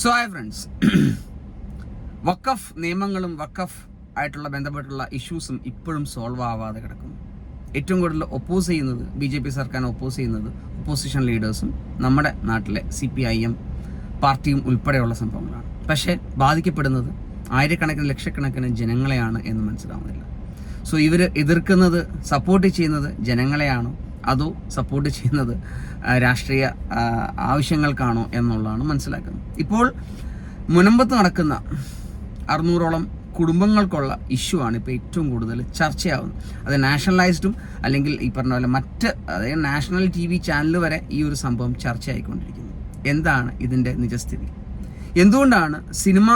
So hi friends വക്കഫ് നിയമങ്ങളും വക്കഫ് ആയിട്ടുള്ള ബന്ധപ്പെട്ടുള്ള ഇഷ്യൂസും ഇപ്പോഴും സോൾവ് ആവാതെ കിടക്കുന്നു. ഏറ്റവും കൂടുതൽ ഒപ്പോസ് ചെയ്യുന്നത് ബി ജെ പി സർക്കാരിനെ ഒപ്പോസ് ചെയ്യുന്നത് ഒപ്പോസിഷൻ ലീഡേഴ്സും നമ്മുടെ നാട്ടിലെ സി പി ഐ എം പാർട്ടിയും ഉൾപ്പെടെയുള്ള സംഭവങ്ങളാണ്. പക്ഷേ ബാധിക്കപ്പെടുന്നത് ആയിരക്കണക്കിന് ലക്ഷക്കണക്കിന് ജനങ്ങളെയാണ് എന്ന് മനസ്സിലാവുന്നില്ല. സോ ഇവർ എതിർക്കുന്നത് സപ്പോർട്ട് ചെയ്യുന്നത് ജനങ്ങളെയാണോ? അതോ സപ്പോർട്ട് ചെയ്യുന്നത് രാഷ്ട്രീയ ആവശ്യങ്ങൾക്കാണോ എന്നുള്ളതാണ് മനസ്സിലാക്കുന്നത്. ഇപ്പോൾ മുനമ്പത്ത് നടക്കുന്ന അറുന്നൂറോളം കുടുംബങ്ങൾക്കുള്ള ഇഷ്യൂ ആണ് ഇപ്പോൾ ഏറ്റവും കൂടുതൽ ചർച്ചയാവുന്നത്. അത് നാഷണലൈസ്ഡും അല്ലെങ്കിൽ ഈ പറഞ്ഞ പോലെ മറ്റ് അതായത് നാഷണൽ ടി വി ചാനൽ വരെ ഈ ഒരു സംഭവം ചർച്ചയായിക്കൊണ്ടിരിക്കുന്നു. എന്താണ് ഇതിന്റെ നിജസ്ഥിതി? എന്തുകൊണ്ടാണ് സിനിമ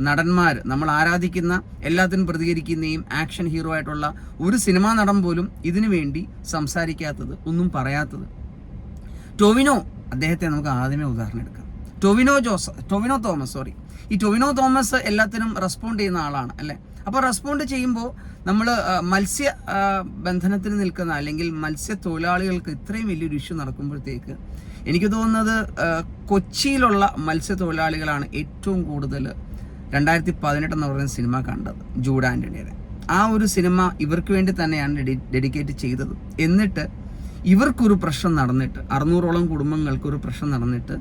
നടന്മാർ നമ്മൾ ആരാധിക്കുന്ന എല്ലാത്തിനും പ്രതികരിക്കുന്നയും ആക്ഷൻ ഹീറോ ആയിട്ടുള്ള ഒരു സിനിമാ നടൻ പോലും ഇതിനു വേണ്ടി സംസാരിക്കാത്തത് ഒന്നും പറയാത്തത്. ടൊവിനോ അദ്ദേഹത്തെ നമുക്ക് ആദ്യമേ ഉദാഹരണം എടുക്കാം. ടൊവിനോ ജോസ് ടൊവിനോ തോമസ് സോറി ഈ ടൊവിനോ തോമസ് എല്ലാത്തിനും റെസ്പോണ്ട് ചെയ്യുന്ന ആളാണ് അല്ലേ? അപ്പോൾ റെസ്പോണ്ട് ചെയ്യുമ്പോൾ നമ്മൾ മത്സ്യ ബന്ധനത്തിന് നിൽക്കുന്ന അല്ലെങ്കിൽ മത്സ്യ തൊഴിലാളികൾക്ക് ഇത്രയും വലിയൊരു ഇഷ്യൂ നടക്കുമ്പോഴത്തേക്ക് എനിക്ക് തോന്നുന്നത് കൊച്ചിയിലുള്ള മത്സ്യത്തൊഴിലാളികളാണ് ഏറ്റവും കൂടുതൽ രണ്ടായിരത്തി പതിനെട്ട് എന്ന് പറയുന്ന സിനിമ കണ്ടത് ജൂഡ് ആന്റണിയുടെ ആ ഒരു സിനിമ ഇവർക്ക് വേണ്ടി തന്നെയാണ് ഡെഡി ഡെഡിക്കേറ്റ് ചെയ്തത്. എന്നിട്ട് ഇവർക്കൊരു പ്രശ്നം നടന്നിട്ട് അറുന്നൂറോളം കുടുംബങ്ങൾക്ക് ഒരു പ്രശ്നം നടന്നിട്ട്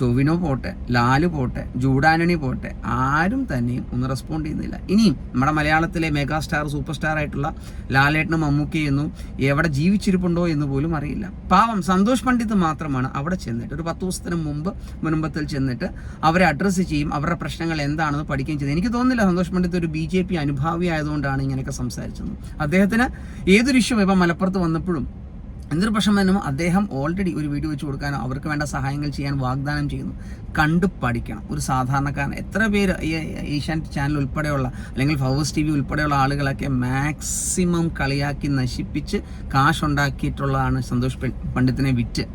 ടൊവിനോ പോട്ടെ ലാൽ പോട്ടെ ജൂഡാനണി പോട്ടെ ആരും തന്നെയും ഒന്ന് റെസ്പോണ്ട് ചെയ്യുന്നില്ല. ഇനിയും നമ്മുടെ മലയാളത്തിലെ മെഗാ സ്റ്റാർ സൂപ്പർ സ്റ്റാർ ആയിട്ടുള്ള ലാലേട്ടനും മമ്മൂക്കയെന്നും എവിടെ ജീവിച്ചിരിപ്പുണ്ടോ എന്ന് പോലും അറിയില്ല. പാവം സന്തോഷ് പണ്ഡിത് മാത്രമാണ് അവിടെ ചെന്നിട്ട് ഒരു പത്ത് ദിവസത്തിന് മുമ്പ് മുൻപത്തിൽ ചെന്നിട്ട് അവരെ അഡ്രസ്സ് ചെയ്യും അവരുടെ പ്രശ്നങ്ങൾ എന്താണെന്ന് പഠിക്കുകയും ചെയ്തു എനിക്ക് തോന്നുന്നില്ല സന്തോഷ് പണ്ഡിത് ഒരു ബി ജെ പി അനുഭാവി ആയതുകൊണ്ടാണ് ഇങ്ങനെയൊക്കെ സംസാരിച്ചത്. അദ്ദേഹത്തിന് ഏതൊരു ഇഷ്യൂ ഇപ്പം മലപ്പുറത്ത് വന്നപ്പോഴും എന്തൊരു പ്രശ്നം തന്നെ അദ്ദേഹം ഓൾറെഡി ഒരു വീഡിയോ വെച്ച് കൊടുക്കാനോ അവർക്ക് വേണ്ട സഹായങ്ങൾ ചെയ്യാൻ വാഗ്ദാനം ചെയ്യുന്നു. കണ്ടു പഠിക്കണം. ഒരു സാധാരണക്കാരൻ. എത്ര പേര് ഏഷ്യാനെറ്റ് ചാനൽ ഉൾപ്പെടെയുള്ള അല്ലെങ്കിൽ ഫവേഴ്സ് ടി വി ഉൾപ്പെടെയുള്ള ആളുകളൊക്കെ മാക്സിമം കളിയാക്കി നശിപ്പിച്ച് കാശ് ഉണ്ടാക്കിയിട്ടുള്ളതാണ് സന്തോഷ് പണ്ഡിത്തിനെ വിറ്റ്.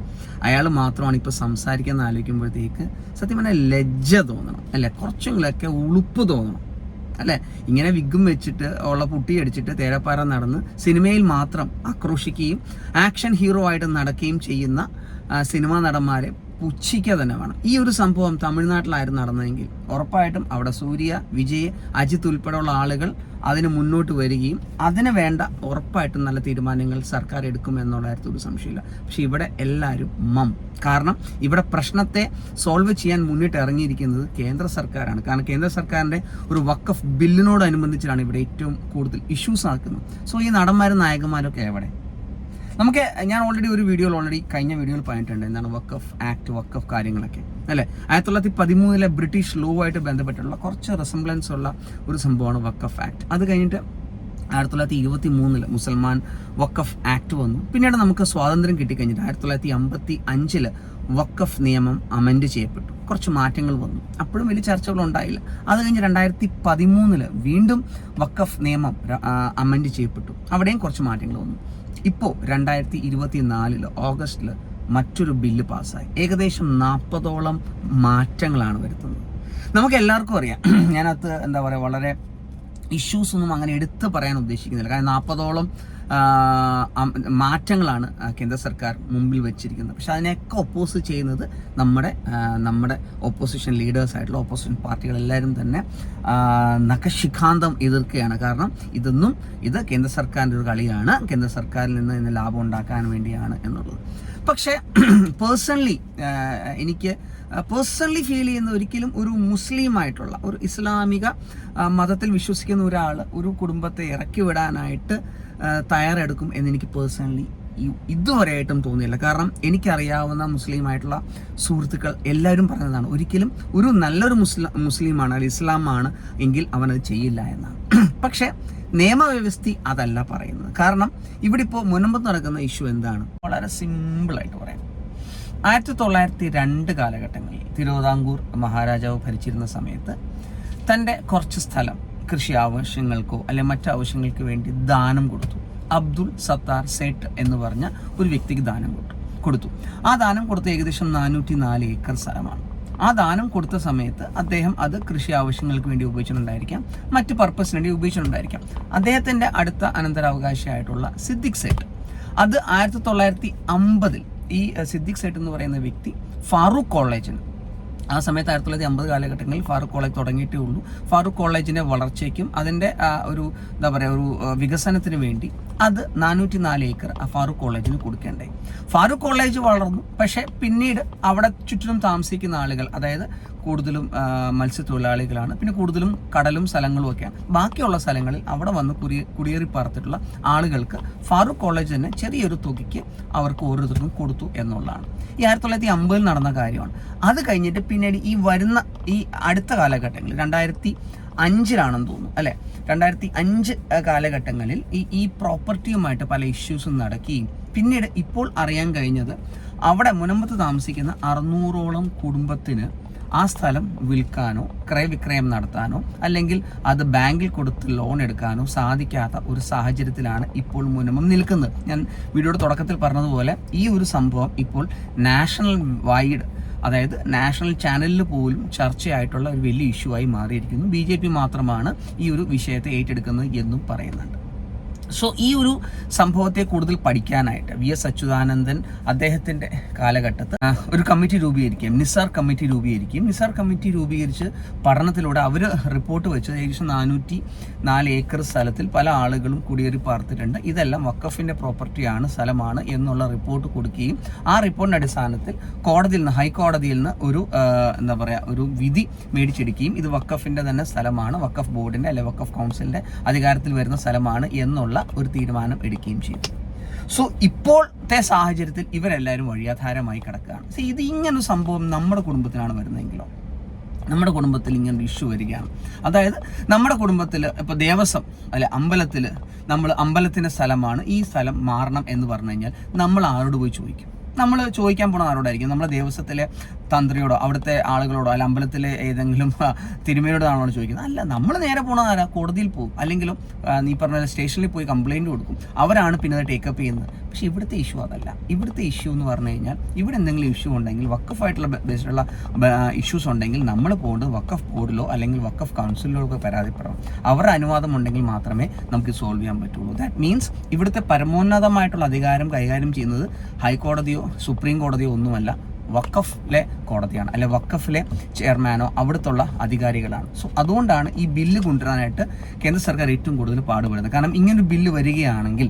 അയാൾ മാത്രമാണ് ഇപ്പോൾ സംസാരിക്കുന്ന ആലോചിക്കുമ്പോഴത്തേക്ക് സത്യം പറഞ്ഞാൽ ലജ്ജ തോന്നണം. അല്ലേ കുറച്ചെങ്കിലൊക്കെ ഉളുപ്പ് തോന്നണം. അല്ലെ? ഇങ്ങനെ വിഗും വെച്ചിട്ട് ഉള്ള പുട്ടി അടിച്ചിട്ട് തേരപ്പാറ നടന്ന് സിനിമയിൽ മാത്രം ആക്രോശിക്കുകയും ആക്ഷൻ ഹീറോ ആയിട്ട് നടക്കുകയും ചെയ്യുന്ന സിനിമാ നടന്മാരെ പുച്ഛിക്കുക തന്നെ വേണം. ഈ ഒരു സംഭവം തമിഴ്നാട്ടിലായിരുന്നു നടന്നതെങ്കിൽ ഉറപ്പായിട്ടും അവിടെ സൂര്യ വിജയ് അജിത് ഉൾപ്പെടെയുള്ള ആളുകൾ അതിന് മുന്നോട്ട് വരികയും അതിന് വേണ്ട ഉറപ്പായിട്ടും നല്ല തീരുമാനങ്ങൾ സർക്കാർ എടുക്കും എന്നുള്ള ഒരു സംശയമില്ല. പക്ഷെ ഇവിടെ എല്ലാവരും മം. കാരണം ഇവിടെ പ്രശ്നത്തെ സോൾവ് ചെയ്യാൻ മുന്നിട്ട് ഇറങ്ങിയിരിക്കുന്നത് കേന്ദ്ര സർക്കാരാണ്. കാരണം കേന്ദ്ര സർക്കാരിന്റെ ഒരു വക്കഫ് ബില്ലിനോടനുബന്ധിച്ചാണ് ഇവിടെ ഏറ്റവും കൂടുതൽ ഇഷ്യൂസ് ആക്കുന്നത്. സോ ഈ നടന്മാരും നായകന്മാരൊക്കെ എവിടെ? നമുക്ക് ഞാൻ ഓൾറെഡി ഒരു വീഡിയോ ഓൾറെഡി കഴിഞ്ഞ വീഡിയോയിൽ പറഞ്ഞിട്ടുണ്ട് എന്താണ് work of act work of കാര്യങ്ങളൊക്കെ. അല്ലേ? ആയിരത്തി തൊള്ളായിരത്തി പതിമൂന്നിലെ ബ്രിട്ടീഷ് ലോ ആയിട്ട് ബന്ധപ്പെട്ടുള്ള കുറച്ച് റെസംബ്ലൻസ് ഉള്ള ഒരു സംഭവമാണ് വർക്ക് ഓഫ് ആക്ട് അത് കഴിഞ്ഞിട്ട് ആയിരത്തി തൊള്ളായിരത്തി ഇരുപത്തി മൂന്നിൽ മുസൽമാൻ വക്കഫ് ആക്ട് വന്നു. പിന്നീട് നമുക്ക് സ്വാതന്ത്ര്യം കിട്ടിക്കഴിഞ്ഞിട്ട് ആയിരത്തി തൊള്ളായിരത്തി അമ്പത്തി അഞ്ചിൽ വക്കഫ് നിയമം അമെൻഡ് ചെയ്യപ്പെട്ടു. കുറച്ച് മാറ്റങ്ങൾ വന്നു. അപ്പോഴും വലിയ ചർച്ചകൾ ഉണ്ടായില്ല. അത് കഴിഞ്ഞ് രണ്ടായിരത്തി പതിമൂന്നിൽ വീണ്ടും വക്കഫ് നിയമം അമെൻഡ് ചെയ്യപ്പെട്ടു. അവിടെയും കുറച്ച് മാറ്റങ്ങൾ വന്നു. ഇപ്പോൾ രണ്ടായിരത്തി ഇരുപത്തി നാലിൽ ഓഗസ്റ്റിൽ മറ്റൊരു ബില്ല് പാസ്സായി. ഏകദേശം നാൽപ്പതോളം മാറ്റങ്ങളാണ് വരുത്തുന്നത്. നമുക്ക് എല്ലാവർക്കും അറിയാം. ഞാനത് എന്താ പറയുക വളരെ ഇഷ്യൂസ് ഒന്നും അങ്ങനെ എടുത്ത് പറയാൻ ഉദ്ദേശിക്കുന്നില്ല. കാരണം നാൽപ്പതോളം മാറ്റങ്ങളാണ് കേന്ദ്ര സർക്കാർ മുമ്പിൽ വെച്ചിരിക്കുന്നത്. പക്ഷെ അതിനെയൊക്കെ ഒപ്പോസ് ചെയ്യുന്നത് നമ്മുടെ നമ്മുടെ ഓപ്പോസിഷൻ ലീഡേഴ്സ് ആയിട്ടുള്ള ഓപ്പോസിഷൻ പാർട്ടികളെല്ലാവരും തന്നെ നഖശിഖാന്തം എതിർക്കുകയാണ്. കാരണം ഇതൊന്നും ഇത് കേന്ദ്ര സർക്കാരിന്റെ ഒരു കളിയാണ്. കേന്ദ്ര സർക്കാരിൽ നിന്ന് ഇന്ന് ലാഭം ഉണ്ടാക്കാൻ വേണ്ടിയാണ് എന്നുള്ളത്. പക്ഷേ പേഴ്സണലി എനിക്ക് പേഴ്സണലി ഫീൽ ചെയ്യുന്ന ഒരിക്കലും ഒരു മുസ്ലിം ആയിട്ടുള്ള ഒരു ഇസ്ലാമിക മതത്തിൽ വിശ്വസിക്കുന്ന ഒരാൾ ഒരു കുടുംബത്തെ ഇറക്കി വിടാനായിട്ട് തയ്യാറെടുക്കും എന്ന് എനിക്ക് പേഴ്സണലി ഇതുവരെയായിട്ടും തോന്നിയില്ല. കാരണം എനിക്കറിയാവുന്ന മുസ്ലിം ആയിട്ടുള്ള സുഹൃത്തുക്കൾ എല്ലാവരും പറഞ്ഞതാണ് ഒരിക്കലും ഒരു നല്ലൊരു മുസ്ലിം മുസ്ലിമാണ് അല്ലെങ്കിൽ ഇസ്ലാമാണ് എങ്കിൽ അവനത് ചെയ്യില്ല എന്നാണ്. പക്ഷേ നിയമവ്യവസ്ഥ അതല്ല പറയുന്നത്. കാരണം ഇവിടെ ഇപ്പോൾ മുൻപ് നടക്കുന്ന ഇഷ്യൂ എന്താണ്? വളരെ സിമ്പിളായിട്ട് പറയാം. ആയിരത്തി തൊള്ളായിരത്തി രണ്ട് കാലഘട്ടങ്ങളിൽ തിരുവിതാംകൂർ മഹാരാജാവ് ഭരിച്ചിരുന്ന സമയത്ത് തന്റെ കുറച്ച് സ്ഥലം കൃഷി ആവശ്യങ്ങൾക്കോ അല്ലെ മറ്റു ആവശ്യങ്ങൾക്ക് വേണ്ടി ദാനം കൊടുത്തു. അബ്ദുൾ സത്താർ സേട്ട് എന്ന് പറഞ്ഞ ഒരു വ്യക്തിക്ക് ദാനം കൊടുത്തു. കൊടുത്തു. ആ ദാനം കൊടുത്ത ഏകദേശം നാനൂറ്റി നാല് ഏക്കർ സ്ഥലമാണ്. ആ ദാനം കൊടുത്ത സമയത്ത് അദ്ദേഹം അത് കൃഷി ആവശ്യങ്ങൾക്ക് വേണ്ടി ഉപയോഗിച്ചിട്ടുണ്ടായിരിക്കാം. മറ്റ് പർപ്പസിന് വേണ്ടി ഉപയോഗിച്ചിട്ടുണ്ടായിരിക്കാം. അദ്ദേഹത്തിന്റെ അടുത്ത അനന്തരാവകാശിയായിട്ടുള്ള സിദ്ദിഖ് സേട്ട്. അത് ആയിരത്തി തൊള്ളായിരത്തി അമ്പതിൽ ഈ സിദ്ദിഖ് സേട്ട് എന്ന് പറയുന്ന വ്യക്തി ഫാറൂഖ് കോളേജിന് ആ സമയത്ത് ആയിരത്തി തൊള്ളായിരത്തി അമ്പത് കാലഘട്ടങ്ങളിൽ ഫാറൂഖ് കോളേജ് തുടങ്ങിയിട്ടേ ഉള്ളൂ. ഫാറൂഖ് കോളേജിന്റെ വളർച്ചയ്ക്കും അതിന്റെ ഒരു എന്താ പറയുക ഒരു വികസനത്തിന് വേണ്ടി അത് നാനൂറ്റി നാല് ഏക്കർ ആ ഫാറൂഖ് കോളേജിന് കൊടുക്കേണ്ടേ. ഫാറൂഖ് കോളേജ് വളർന്നു. പക്ഷേ പിന്നീട് അവിടെ ചുറ്റിലും താമസിക്കുന്ന ആളുകൾ അതായത് കൂടുതലും മത്സ്യത്തൊഴിലാളികളാണ്. പിന്നെ കൂടുതലും കടലും സ്ഥലങ്ങളും ഒക്കെയാണ്. ബാക്കിയുള്ള സ്ഥലങ്ങളിൽ അവിടെ വന്ന് കുടി കുടിയേറി പാർത്തിട്ടുള്ള ആളുകൾക്ക് ഫാറൂഖ് കോളേജ് തന്നെ ചെറിയൊരു തുകയ്ക്ക് അവർക്ക് ഓരോരുത്തർക്കും കൊടുത്തു എന്നുള്ളതാണ്. ഈ ആയിരത്തി തൊള്ളായിരത്തി അമ്പതിൽ നടന്ന കാര്യമാണ്. അത് കഴിഞ്ഞിട്ട് പിന്നീട് ഈ വരുന്ന ഈ അടുത്ത കാലഘട്ടങ്ങളിൽ രണ്ടായിരത്തി അഞ്ചിലാണെന്ന് തോന്നുന്നു അല്ലെ? രണ്ടായിരത്തി അഞ്ച് കാലഘട്ടങ്ങളിൽ ഈ ഈ പ്രോപ്പർട്ടിയുമായിട്ട് പല ഇഷ്യൂസും നടക്കുകയും പിന്നീട് ഇപ്പോൾ അറിയാൻ കഴിഞ്ഞത് അവിടെ മുനമ്പത്ത് താമസിക്കുന്ന അറുന്നൂറോളം കുടുംബത്തിന് ആ സ്ഥലം വിൽക്കാനോ ക്രയവിക്രയം നടത്താനോ അല്ലെങ്കിൽ അത് ബാങ്കിൽ കൊടുത്ത് ലോൺ എടുക്കാനോ സാധിക്കാത്ത ഒരു സാഹചര്യത്തിലാണ് ഇപ്പോൾ മുനമം നിൽക്കുന്നത്. ഞാൻ വീഡിയോയുടെ തുടക്കത്തിൽ പറഞ്ഞതുപോലെ ഈ ഒരു സംഭവം ഇപ്പോൾ നാഷണൽ വൈഡ് അതായത് നാഷണൽ ചാനലിൽ പോലും ചർച്ചയായിട്ടുള്ള ഒരു വലിയ ഇഷ്യൂ ആയി മാറിയിരിക്കുന്നു. ബി മാത്രമാണ് ഈ ഒരു വിഷയത്തെ ഏറ്റെടുക്കുന്നത് എന്നും പറയുന്നുണ്ട്. സോ ഈ ഒരു സംഭവത്തെ കൂടുതൽ പഠിക്കാനായിട്ട് വി എസ് അച്യുതാനന്ദൻ അദ്ദേഹത്തിന്റെ കാലഘട്ടത്ത് ഒരു കമ്മിറ്റി രൂപീകരിക്കുകയും നിസാർ കമ്മിറ്റി രൂപീകരിക്കുകയും നിസാർ കമ്മിറ്റി രൂപീകരിച്ച് പഠനത്തിലൂടെ അവർ റിപ്പോർട്ട് വെച്ചത് ഏകദേശം നാനൂറ്റി നാല് ഏക്കർ സ്ഥലത്തിൽ പല ആളുകളും കുടിയേറി പാർത്തിട്ടുണ്ട്. ഇതെല്ലാം വക്കഫിന്റെ പ്രോപ്പർട്ടിയാണ് സ്ഥലമാണ് എന്നുള്ള റിപ്പോർട്ട് കൊടുക്കുകയും ആ റിപ്പോർട്ടിന്റെ അടിസ്ഥാനത്തിൽ കോടതിയിൽ നിന്ന് ഹൈക്കോടതിയിൽ നിന്ന് ഒരു എന്താ പറയുക ഒരു വിധി മേടിച്ചെടുക്കുകയും ഇത് വക്കഫിന്റെ തന്നെ സ്ഥലമാണ് വക്കഫ് ബോർഡിന്റെ അല്ലെ വക്കഫ് കൗൺസിലിന്റെ അധികാരത്തിൽ വരുന്ന സ്ഥലമാണ് എന്നുള്ള ഒരു തീരുമാനം എടുക്കുകയും ചെയ്തു. സോ ഇപ്പോഴത്തെ സാഹചര്യത്തിൽ ഇവരെല്ലാവരും വഴിയാധാരമായി കിടക്കുകയാണ്. സോ ഇത് ഇങ്ങനൊരു സംഭവം നമ്മുടെ കുടുംബത്തിലാണ് വരുന്നതെങ്കിലോ? നമ്മുടെ കുടുംബത്തിൽ ഇങ്ങനെ ഒരു ഇഷ്യൂ വരികയാണ്. അതായത് നമ്മുടെ കുടുംബത്തിൽ ഇപ്പോൾ ദേവസ്വം അല്ലെ അമ്പലത്തിൽ നമ്മൾ അമ്പലത്തിന്റെ സ്ഥലമാണ് ഈ സ്ഥലം മാറണം എന്ന് പറഞ്ഞു കഴിഞ്ഞാൽ നമ്മൾ ആരോട് പോയി ചോദിക്കും? നമ്മൾ ചോദിക്കാൻ പോണത് ആരോടായിരിക്കും? നമ്മുടെ ദേവസ്വത്തിലെ തന്ത്രിയോടോ അവിടുത്തെ ആളുകളോടോ അല്ല അമ്പലത്തിലെ ഏതെങ്കിലും തിരുമേനോടാണോ ചോദിക്കുന്നത്? അല്ല നമ്മൾ നേരെ പോണത് ആരാ? കോടതിയിൽ പോകും. അല്ലെങ്കിലും നീ പറഞ്ഞ സ്റ്റേഷനിൽ പോയി കംപ്ലൈന്റ് കൊടുക്കും. അവരാണ് പിന്നെ ടേക്കപ്പ് ചെയ്യുന്നത്. പക്ഷേ ഇവിടുത്തെ ഇഷ്യൂ അതല്ല. ഇവിടുത്തെ ഇഷ്യൂ എന്ന് പറഞ്ഞു കഴിഞ്ഞാൽ ഇവിടെ എന്തെങ്കിലും ഇഷ്യൂ ഉണ്ടെങ്കിൽ വക്കഫായിട്ടുള്ള ബേസിലുള്ള ഇഷ്യൂസ് ഉണ്ടെങ്കിൽ നമ്മൾ പോകേണ്ടത് വക്കഫ് ബോർഡിലോ അല്ലെങ്കിൽ വക്കഫ് കൗൺസിലിലോ ഒക്കെ പരാതിപ്പെടണം. അവരുടെ അനുവാദം ഉണ്ടെങ്കിൽ മാത്രമേ നമുക്ക് സോൾവ് ചെയ്യാൻ പറ്റുള്ളൂ. ദാറ്റ് മീൻസ് ഇവിടുത്തെ പരമോന്നതമായിട്ടുള്ള അധികാരം കൈകാര്യം ചെയ്യുന്നത് ഹൈക്കോടതിയോ സുപ്രീം കോടതിയോ ഒന്നുമല്ല. വക്കഫിലെ കോടതിയാണ് അല്ലെ വക്കഫിലെ ചെയർമാനോ അവിടുത്തുള്ള അധികാരികളാണ്. സോ അതുകൊണ്ടാണ് ഈ ബില്ല് കൊണ്ടുവരാനായിട്ട് കേന്ദ്ര സർക്കാർ ഏറ്റവും കൂടുതൽ പാടുപെടുന്നത്. കാരണം ഇങ്ങനൊരു ബില്ല് വരികയാണെങ്കിൽ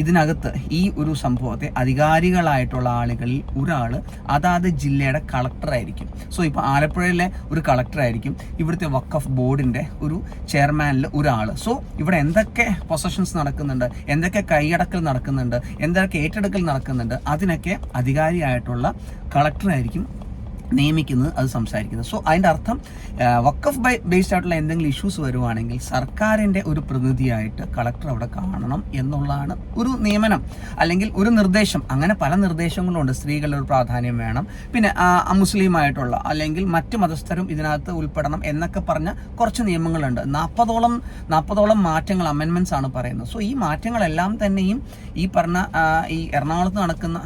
ഇതിനകത്ത് ഈ ഒരു സംഭവത്തെ അധികാരികളായിട്ടുള്ള ആളുകളിൽ ഒരാൾ അതാത് ജില്ലയുടെ കളക്ടറായിരിക്കും സോ ഇപ്പോൾ ആലപ്പുഴയിലെ ഒരു കളക്ടറായിരിക്കും ഇവിടുത്തെ വക്കഫ് ബോർഡിന്റെ ഒരു ചെയർമാനിൽ ഒരാൾ സോ ഇവിടെ എന്തൊക്കെ പൊസഷൻസ് നടക്കുന്നുണ്ട് എന്തൊക്കെ കൈയടക്കൽ നടക്കുന്നുണ്ട് എന്തൊക്കെ ഏറ്റെടുക്കൽ നടക്കുന്നുണ്ട് അതിനൊക്കെ അധികാരിയായിട്ടുള്ള കളക്ടറായിരിക്കും നിയമിക്കുന്നത് അത് സംസാരിക്കുന്നത്. സോ അതിന്റെ അർത്ഥം വക്കഫ് ബൈ ബേസ്ഡ് ആയിട്ടുള്ള എന്തെങ്കിലും ഇഷ്യൂസ് വരുവാണെങ്കിൽ സർക്കാരിന്റെ ഒരു പ്രതിനിധിയായിട്ട് കളക്ടർ അവിടെ കാണണം എന്നുള്ളതാണ് ഒരു നിയമനം അല്ലെങ്കിൽ ഒരു നിർദ്ദേശം. അങ്ങനെ പല നിർദ്ദേശങ്ങളുണ്ട്. സ്ത്രീകളുടെ ഒരു പ്രാധാന്യം വേണം. പിന്നെ മുസ്ലിമായിട്ടുള്ള അല്ലെങ്കിൽ മറ്റ് മതസ്ഥരും ഇതിനകത്ത് ഉൾപ്പെടണം എന്നൊക്കെ പറഞ്ഞ കുറച്ച് നിയമങ്ങളുണ്ട്. നാൽപ്പതോളം നാൽപ്പതോളം മാറ്റങ്ങൾ അമെൻമെന്റ്സ് ആണ് പറയുന്നത്. സോ ഈ മാറ്റങ്ങളെല്ലാം തന്നെയും ഈ പറഞ്ഞ ഈ എറണാകുളത്ത് നടക്കുന്ന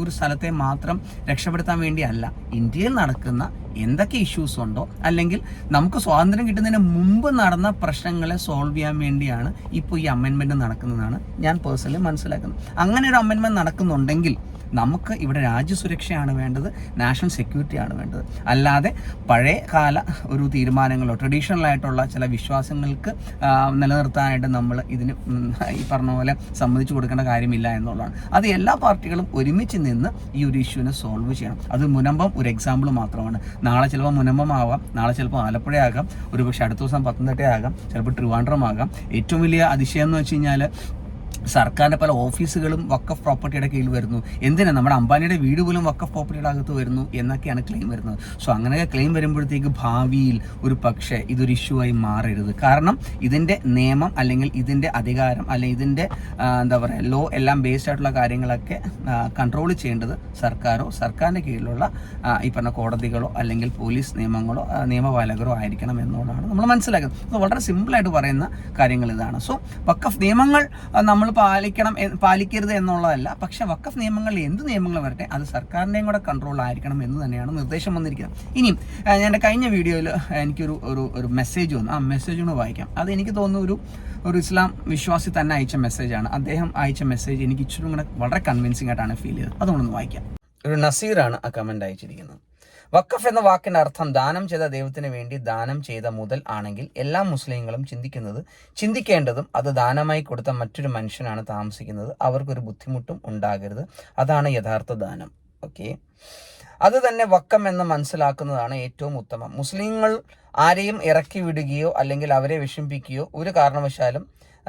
ഒരു സ്ഥലത്തെ മാത്രം രക്ഷപ്പെടുത്താൻ വേണ്ടിയല്ല. ഇന്ത്യയിൽ നടക്കുന്ന എന്തൊക്കെ ഇഷ്യൂസ് ഉണ്ടോ അല്ലെങ്കിൽ നമുക്ക് സ്വാതന്ത്ര്യം കിട്ടുന്നതിന് മുമ്പ് നടന്ന പ്രശ്നങ്ങളെ സോൾവ് ചെയ്യാൻ വേണ്ടിയാണ് ഇപ്പോൾ ഈ അമെൻമെന്റ് നടക്കുന്നതാണ്. ഞാൻ പേഴ്സണലി മനസ്സിലാക്കുന്നത്. അങ്ങനെ ഒരു അമെൻമെന്റ് നടക്കുന്നുണ്ടെങ്കിൽ നമുക്ക് ഇവിടെ രാജ്യസുരക്ഷയാണ് വേണ്ടത് നാഷണൽ സെക്യൂരിറ്റിയാണ് വേണ്ടത്. അല്ലാതെ പഴയ കാല ഒരു തീരുമാനങ്ങളോ ട്രഡീഷണൽ ആയിട്ടുള്ള ചില വിശ്വാസങ്ങൾക്ക് നിലനിർത്താനായിട്ട് നമ്മൾ ഇതിന് ഈ പറഞ്ഞ പോലെ സമ്മതിച്ചു കൊടുക്കേണ്ട കാര്യമില്ല എന്നുള്ളതാണ്. അത് എല്ലാ പാർട്ടികളും ഒരുമിച്ച് നിന്ന് ഈ ഒരു ഇഷ്യൂവിനെ സോൾവ് ചെയ്യണം. അത് മുനമ്പം ഒരു എക്സാമ്പിൾ മാത്രമാണ്. നാളെ ചിലപ്പോൾ മുനമ്പം ആവാം നാളെ ചിലപ്പോൾ ആലപ്പുഴ ആകാം ഒരു പക്ഷേ അടുത്ത ദിവസം പത്തനംതിട്ട ആകാം ചിലപ്പോൾ ട്രിവാൻഡ്രം ആകാം. ഏറ്റവും വലിയ അതിശയം എന്ന് വെച്ച് കഴിഞ്ഞാൽ സർക്കാരിന്റെ പല ഓഫീസുകളും വക്കഫ് പ്രോപ്പർട്ടിയുടെ കീഴിൽ വരുന്നു. എന്തിനാ? നമ്മുടെ അംബാനിയുടെ വീട് പോലും വക്കഫ് പ്രോപ്പർട്ടിയുടെ അകത്ത് വരുന്നു എന്നൊക്കെയാണ് ക്ലെയിം വരുന്നത്. സോ അങ്ങനെയൊക്കെ ക്ലെയിം വരുമ്പോഴത്തേക്ക് ഭാവിയിൽ ഒരു പക്ഷേ ഇതൊരു ഇഷ്യൂ ആയി മാറരുത്. കാരണം ഇതിന്റെ നിയമം അല്ലെങ്കിൽ ഇതിന്റെ അധികാരം അല്ലെങ്കിൽ ഇതിന്റെ എന്താ പറയുക ലോ എല്ലാം ബേസ്ഡ് ആയിട്ടുള്ള കാര്യങ്ങളൊക്കെ കൺട്രോൾ ചെയ്യേണ്ടത് സർക്കാരോ സർക്കാരിന്റെ കീഴിലുള്ള ഈ പറഞ്ഞ കോടതികളോ അല്ലെങ്കിൽ പോലീസ് നിയമങ്ങളോ നിയമപാലകരോ ആയിരിക്കണം എന്നുള്ളതാണ് നമ്മൾ മനസ്സിലാക്കുന്നത്. വളരെ സിമ്പിളായിട്ട് പറയുന്ന കാര്യങ്ങൾ ഇതാണ്. സോ വക്കഫ് നിയമങ്ങൾ നമ്മൾ പാലിക്കണം പാലിക്കരുത് എന്നുള്ളതല്ല. പക്ഷെ വക്കഫ് നിയമങ്ങളിൽ എന്ത് നിയമങ്ങൾ വരട്ടെ? അത് സർക്കാരിന്റെയും കൂടെ കൺട്രോൾ ആയിരിക്കണം എന്ന് തന്നെയാണ് നിർദ്ദേശം വന്നിരിക്കുന്നത്. ഇനിയും എന്റെ കഴിഞ്ഞ വീഡിയോയിൽ എനിക്കൊരു ഒരു ഒരു മെസ്സേജ് വന്നു. ആ മെസ്സേജ് കൂടെ വായിക്കാം. അത് എനിക്ക് തോന്നുന്നു ഒരു ഒരു ഇസ്ലാം വിശ്വാസി തന്നെ അയച്ച മെസ്സേജാണ് അദ്ദേഹം അയച്ച മെസ്സേജ് എനിക്ക് ഇച്ചിരി കൂടെ വളരെ കൺവിൻസിംഗ് ആയിട്ടാണ് ഫീൽ ചെയ്തത്. അതുകൊണ്ടൊന്ന് വായിക്കാം. ഒരു നസീറാണ് ആ കമന്റ് അയച്ചിരിക്കുന്നത്. വക്കഫ് എന്ന വാക്കിന്റെ അർത്ഥം ദാനം ചെയ്ത ദൈവത്തിന് വേണ്ടി ദാനം ചെയ്ത മുതൽ ആണെങ്കിൽ എല്ലാ മുസ്ലിങ്ങളും ചിന്തിക്കുന്നത് ചിന്തിക്കേണ്ടതും അത് ദാനമായി കൊടുത്ത മറ്റൊരു മനുഷ്യനാണ് താമസിക്കുന്നത്. അവർക്കൊരു ബുദ്ധിമുട്ടും ഉണ്ടാകരുത്. അതാണ് യഥാർത്ഥ ദാനം. ഓക്കെ? അത് തന്നെ വക്കം എന്ന് മനസ്സിലാക്കുന്നതാണ് ഏറ്റവും ഉത്തമം. മുസ്ലിങ്ങൾ ആരെയും ഇറക്കി വിടുകയോ അല്ലെങ്കിൽ അവരെ വിഷമിപ്പിക്കുകയോ ഒരു കാരണവശാലും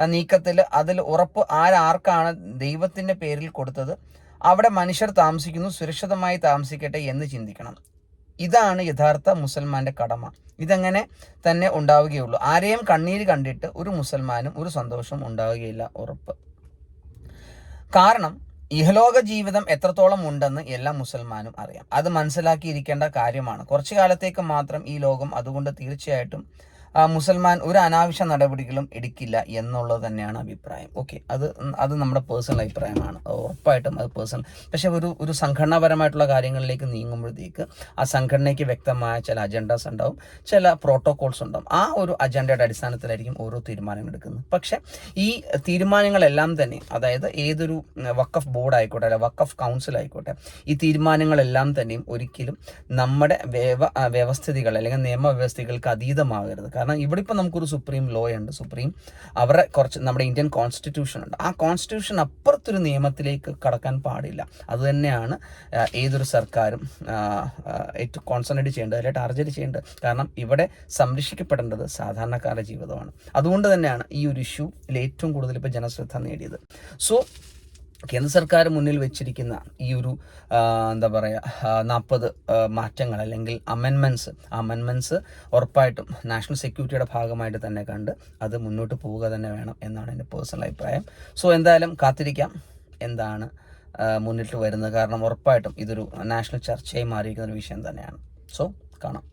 നീക്കത്തിൽ അതിൽ ഉറപ്പ് ആരാർക്കാണ് ദൈവത്തിന്റെ പേരിൽ കൊടുത്തത് അവിടെ മനുഷ്യർ താമസിക്കുന്നു സുരക്ഷിതമായി താമസിക്കട്ടെ എന്ന് ചിന്തിക്കണം. ഇതാണ് യഥാർത്ഥ മുസൽമാന്റെ കടമ. ഇതങ്ങനെ തന്നെ ഉണ്ടാവുകയുള്ളൂ. ആരെയും കണ്ണീര് കണ്ടിട്ട് ഒരു മുസൽമാനും ഒരു സന്തോഷവും ഉണ്ടാവുകയില്ല ഉറപ്പ്. കാരണം ഇഹലോക ജീവിതം എത്രത്തോളം ഉണ്ടെന്ന് എല്ലാ മുസൽമാനും അറിയാം. അത് മനസ്സിലാക്കിയിരിക്കേണ്ട കാര്യമാണ്. കുറച്ചു കാലത്തേക്ക് മാത്രം ഈ ലോകം അതുകൊണ്ട് തീർച്ചയായിട്ടും മുസൽമാൻ ഒരു അനാവശ്യ നടപടികളും എടുക്കില്ല എന്നുള്ളത് തന്നെയാണ് അഭിപ്രായം. ഓക്കെ അത് അത് നമ്മുടെ പേഴ്സണൽ അഭിപ്രായമാണ്. ഉറപ്പായിട്ടും അത് പേഴ്സണൽ പക്ഷേ ഒരു ഒരു സംഘടനാപരമായിട്ടുള്ള കാര്യങ്ങളിലേക്ക് നീങ്ങുമ്പോഴത്തേക്ക് ആ സംഘടനയ്ക്ക് വ്യക്തമായ ചില അജണ്ടാസ് ഉണ്ടാവും ചില പ്രോട്ടോകോൾസ് ഉണ്ടാവും. ആ ഒരു അജണ്ടയുടെ അടിസ്ഥാനത്തിലായിരിക്കും ഓരോ തീരുമാനങ്ങൾ എടുക്കുന്നത്. പക്ഷേ ഈ തീരുമാനങ്ങളെല്ലാം തന്നെ അതായത് ഏതൊരു വക്കഫ് ബോർഡ് ആയിക്കോട്ടെ അല്ലെ വക്കഫ് കൗൺസിൽ ആയിക്കോട്ടെ ഈ തീരുമാനങ്ങളെല്ലാം തന്നെയും ഒരിക്കലും നമ്മുടെ വ്യവ വ്യവസ്ഥിതികൾ അല്ലെങ്കിൽ നിയമവ്യവസ്ഥകൾക്ക് അതീതമാകരുത്. കാരണം ഇവിടെ ഇപ്പോൾ നമുക്കൊരു സുപ്രീം ലോ ഉണ്ട്. സുപ്രീം അവരുടെ കുറച്ച് നമ്മുടെ ഇന്ത്യൻ കോൺസ്റ്റിറ്റ്യൂഷൻ ഉണ്ട്. ആ കോൺസ്റ്റിറ്റ്യൂഷൻ അപ്പുറത്തൊരു നിയമത്തിലേക്ക് കടക്കാൻ പാടില്ല. അതുതന്നെയാണ് ഏതൊരു സർക്കാരും ഏറ്റവും കോൺസെൻട്രേറ്റ് ചെയ്യേണ്ടത് അല്ലെങ്കിൽ ടാർഗറ്റ് ചെയ്യേണ്ടത്. കാരണം ഇവിടെ സംരക്ഷിക്കപ്പെടേണ്ടത് സാധാരണക്കാരുടെ ജീവിതമാണ്. അതുകൊണ്ട് തന്നെയാണ് ഈ ഒരു ഇഷ്യൂ ഏറ്റവും കൂടുതൽ ഇപ്പോൾ ജനശ്രദ്ധ നേടിയത്. സോ കേന്ദ്ര സർക്കാർ മുന്നിൽ വെച്ചിരിക്കുന്ന ഈ ഒരു എന്താ പറയുക നാൽപ്പത് മാറ്റങ്ങൾ അല്ലെങ്കിൽ അമെൻമെൻസ് അമെൻമെൻസ് ഉറപ്പായിട്ടും നാഷണൽ സെക്യൂരിറ്റിയുടെ ഭാഗമായിട്ട് തന്നെ കണ്ട് അത് മുന്നോട്ട് പോവുക തന്നെ വേണം എന്നാണ് എന്റെ പേഴ്സണൽ അഭിപ്രായം. സോ എന്തായാലും കാത്തിരിക്കാം എന്താണ് മുന്നിട്ട് വരുന്നത്. കാരണം ഉറപ്പായിട്ടും ഇതൊരു നാഷണൽ ചർച്ചയായി മാറിയിരിക്കുന്ന ഒരു വിഷയം തന്നെയാണ്. സോ കാണാം.